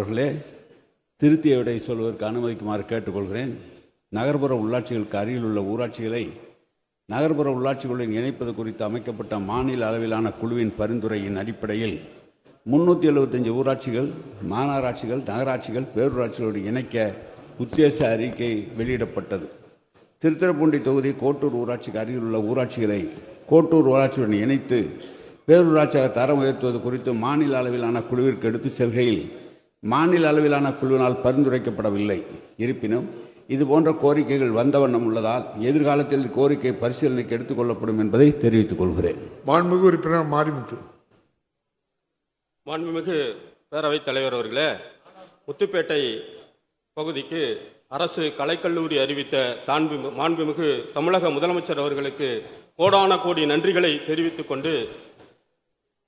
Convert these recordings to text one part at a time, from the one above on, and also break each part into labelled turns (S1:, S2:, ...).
S1: அவர்களே திருத்திய விடை சொல்வதற்கு அனுமதிக்குமாறு கேட்டுக்கொள்கிறேன். நகர்ப்புற உள்ளாட்சிகளுக்கு அருகில் உள்ள ஊராட்சிகளை நகர்ப்புற உள்ளாட்சிகளுடன் இணைப்பது குறித்து அமைக்கப்பட்ட மாநில அளவிலான குழுவின் பரிந்துரையின் அடிப்படையில் முன்னூற்றி எழுபத்தஞ்சு ஊராட்சிகள் மாநகராட்சிகள் நகராட்சிகள் பேரூராட்சிகளோடு இணைக்க உத்தேச அறிக்கை வெளியிடப்பட்டது. திருத்திரப்பூண்டி தொகுதி கோட்டூர் ஊராட்சிக்கு அருகில் உள்ள ஊராட்சிகளை கோட்டூர் ஊராட்சியுடன் இணைத்து பேரூராட்சியாக தரம் உயர்த்துவது குறித்து மாநில அளவிலான குழுவிற்கு எடுத்து செல்கையில் மாநில அளவிலான குழுவினால் பரிந்துரைக்கப்படவில்லை. இருப்பினும் இது போன்ற கோரிக்கைகள் வந்த வண்ணம் உள்ளதால் எதிர்காலத்தில் கோரிக்கை பரிசீலனைக்கு எடுத்துக்கொள்ளப்படும் என்பதை தெரிவித்துக் கொள்கிறேன்.
S2: மாண்புமிகு உறுப்பினர் மாரிமுத்து.
S3: மாண்புமிகு பேரவைத் தலைவர் அவர்களே முத்துப்பேட்டை பகுதிக்கு அரசு கலைக்கல்லூரி அறிவித்த தான்பு மாண்புமிகு தமிழக முதலமைச்சர் அவர்களுக்கு கோடான கோடி நன்றிகளை தெரிவித்துக் கொண்டு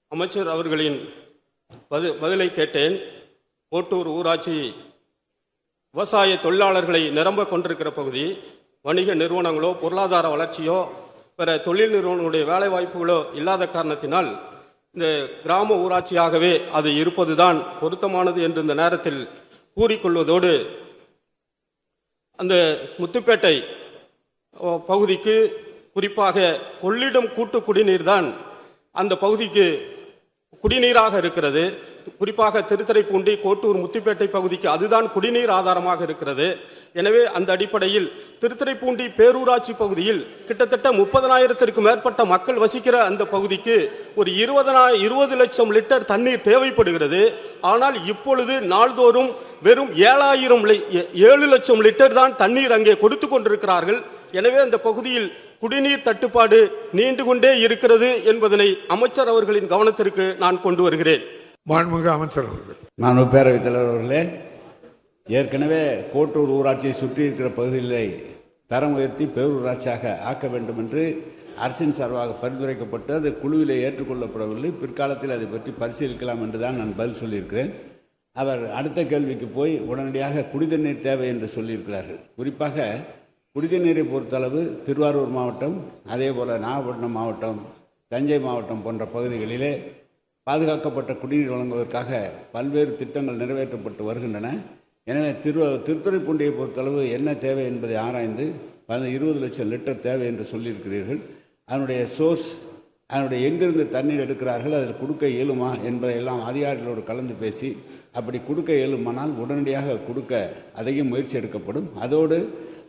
S3: அமைச்சர் அவர்களின் பது பதிலை கேட்டேன். கோட்டூர் ஊராட்சி விவசாய தொழிலாளர்களை நிரம்ப கொண்டிருக்கிற பகுதி வணிக நிறுவனங்களோ பொருளாதார வளர்ச்சியோ பிற தொழில் நிறுவனங்களுடைய வேலைவாய்ப்புகளோ இல்லாத காரணத்தினால் இந்த கிராம ஊராட்சியாகவே அது இருப்பதுதான் பொருத்தமானது என்று இந்த நேரத்தில் கூறிக்கொள்வதோடு அந்த முத்துப்பேட்டை பகுதிக்கு குறிப்பாக கொள்ளிடம் கூட்டு குடிநீர் தான் அந்த பகுதிக்கு குடிநீராக இருக்கிறது. குறிப்பாக திருத்துறைப்பூண்டி கோட்டூர் முத்துப்பேட்டை பகுதிக்கு அதுதான் குடிநீர் ஆதாரமாக இருக்கிறது. எனவே அந்த அடிப்படையில் திருத்துறைப்பூண்டி பேரூராட்சி பகுதியில் கிட்டத்தட்ட முப்பதனாயிரத்திற்கு மேற்பட்ட மக்கள் வசிக்கிற அந்த பகுதிக்கு ஒரு இருபதனா இருபது லட்சம் லிட்டர் தண்ணீர் தேவைப்படுகிறது. ஆனால் இப்பொழுது நாள்தோறும் வெறும் ஏழாயிரம் லி- ஏழு லட்சம் லிட்டர் தான் தண்ணீர் அங்கே கொடுத்து கொண்டிருக்கிறார்கள். எனவே அந்த பகுதியில் குடிநீர் தட்டுப்பாடு நீண்டு கொண்டே இருக்கிறது என்பதனை அமைச்சர் அவர்களின் கவனத்திற்கு நான் கொண்டு வருகிறேன்.
S2: மாண்புமிகு அமைச்சர் அவர்கள்.
S1: நான் பேரவைத் தலைவர் அவர்களே ஏற்கனவே கோட்டூர் ஊராட்சியை சுற்றி இருக்கிற பகுதிகளை தரம் உயர்த்தி பேரூராட்சியாக ஆக்க வேண்டும் என்று அரசின் சார்பாக பரிந்துரைக்கப்பட்டு அது குழுவிலே ஏற்றுக்கொள்ளப்படவில்லை. பிற்காலத்தில் அதை பற்றி பரிசீலிக்கலாம் என்று தான் நான் பதில் சொல்லியிருக்கிறேன். அவர் அடுத்த கேள்விக்கு போய் உடனடியாக குடிதண்ணீர் தேவை என்று சொல்லியிருக்கிறார்கள். குறிப்பாக குடிதண்ணீரை பொறுத்தளவு திருவாரூர் மாவட்டம் அதே போல் நாகப்பட்டினம் மாவட்டம் தஞ்சை மாவட்டம் போன்ற பகுதிகளிலே பாதுகாக்கப்பட்ட குடிநீர் வழங்குவதற்காக பல்வேறு திட்டங்கள் நிறைவேற்றப்பட்டு வருகின்றன. எனவே திரு திருத்துறைப்பூண்டியை பொறுத்தளவு என்ன தேவை என்பதை ஆராய்ந்து பல இருபது லட்சம் லிட்டர் தேவை என்று சொல்லியிருக்கிறீர்கள். அதனுடைய சோர்ஸ் அதனுடைய எங்கிருந்து தண்ணீர் எடுக்கிறார்கள் அதில் கொடுக்க இயலுமா என்பதையெல்லாம் அதிகாரிகளோடு கலந்து பேசி அப்படி கொடுக்க இயலுமானால் உடனடியாக கொடுக்க அதையும் முயற்சி எடுக்கப்படும். அதோடு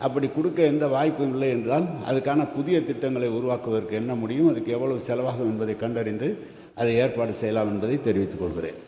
S1: அப்படி கொடுக்க எந்த வாய்ப்பும் இல்லை என்றால் அதுக்கான புதிய திட்டங்களை உருவாக்குவதற்கு என்ன முடியும் அதுக்கு எவ்வளவு செலவாகும் என்பதை கண்டறிந்து அதை ஏற்பாடு செய்யலாம் என்பதை தெரிவித்துக் கொள்கிறேன்.